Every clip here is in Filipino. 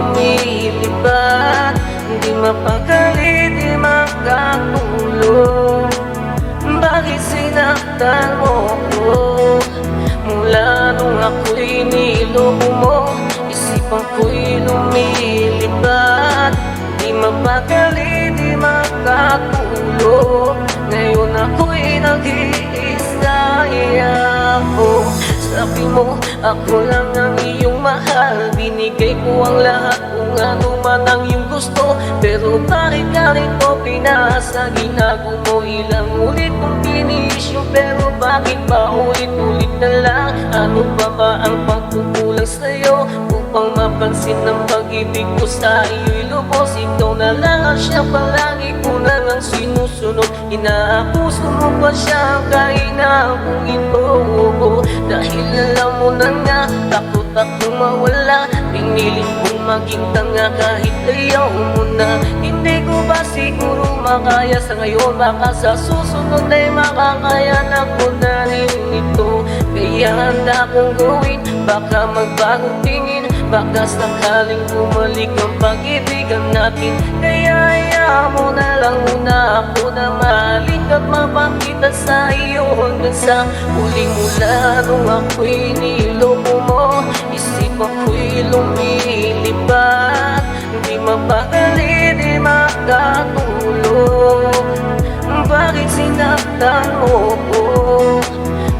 lumilipat Di mapakali, di makatulog Bakit sinaktan mo ko? Mula nung ako'y niloko mo Isipan ko'y lumilipat. Di mapakali, di makatulog Ngayon ako'y nag-iisa ako Sabi mo, ako lang ang iyong mahal. Binigay ko ang lahat kung ano man ang iyong gusto. Pero bakit ganito pinasa Ginago mo ilang ulit kong yun Pero bakit pa ulit-ulit na lang? Ano pa ba ang pagkukulang sa'yo? Upang mapansin ng pag-ibig ko sa iyo'y lubos Ikaw na lang ang siya palagi ko na lang sinusunod. Inaakuso mo pa siya kaina kung ito Dahil alam mo na nga, takot akong mawala Pinilit kong maging tanga kahit ayaw mo na. Hindi ko ba siguro makaya sa ngayon? Baka sa susunod ay makakaya na ko na rin ito. Kaya handa kong gawin, baka magbagong tingin. Baka sakaling bumalik ang pag-ibigan natin. Kaya hayaan mo na lang muna ako na malik At mapakita sa iyo hanggang sa huling mula Nung ako'y mo Isip ako'y lumilipat Di mapakali, di makatulog. Bakit sinaktan mo ko?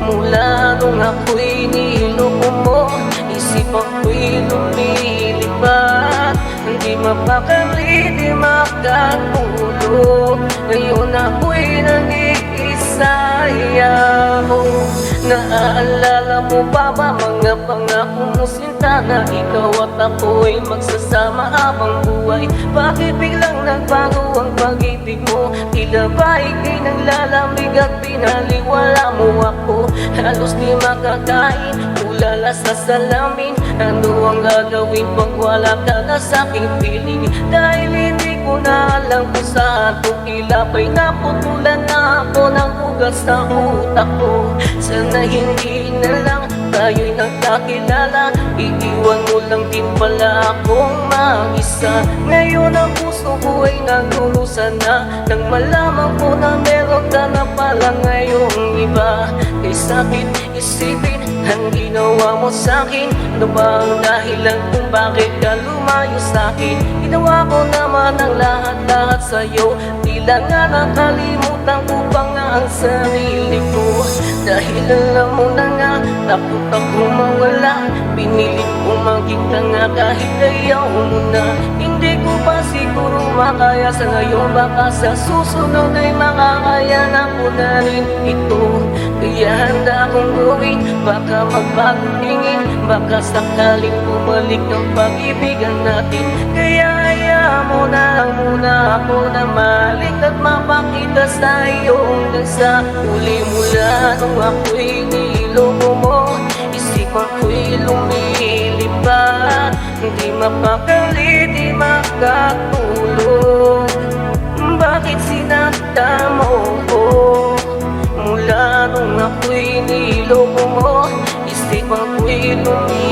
Mula nung ako'y niloko mo Isip ako'y lumilipat Di mapakali, di makatulog. Ngayon ako'y nag-iisa ako Naaalala mo pa ba mga pangako mo sinta Na ikaw at ako'y magsasama habang buhay. Bakit biglang nagbago ang pag-ibig mo? Tila ba ikay naglalamig at pinaliwala mo ako? Halos di makakain, ulala sa salamin. Ano ang gagawin pag wala ka na sa aking piling? Dahil hindi ko na alam kung saan ko kilapay Naputulan na ako ng ugat sa utak ko. Sana hindi na lang tayo'y nagkakilala Iiwan mo lang din pala akong mag-isa. Ngayon ang puso ko ay nagulusan na Nang malaman ko na meron ka na pala ngayong iba. Kay sakit isipin ang ginawa mo sa'kin Ano ba ang dahilan kung bakit ka lumayo sa'kin Ginawa ko naman ang lahat-lahat sa'yo. Tila nga nakalimutan ko pa nga ang sarili ko. Dahil alam mo na takot ako mawala Pinilit ko maging tanga kahit ayaw mo na. Hindi ko pa siguro makaya sa ngayon Baka sa susunod ay makakaya na ko na rin ito. Kaya handa akong gawin, baka magbagong tingin Baka sakaling bumalik ang pag-ibigan natin. Kaya hayaan mo na lang muna ako na malik At mapakita sa iyo hanggang sa huli mula Nung ako'y niloko mo Isipan ko'y lumilipat Di mapakali, di makatulog. Bakit sinakta mo ko? Mula nung ako'y niloko mo Isipan ko'y lumilipat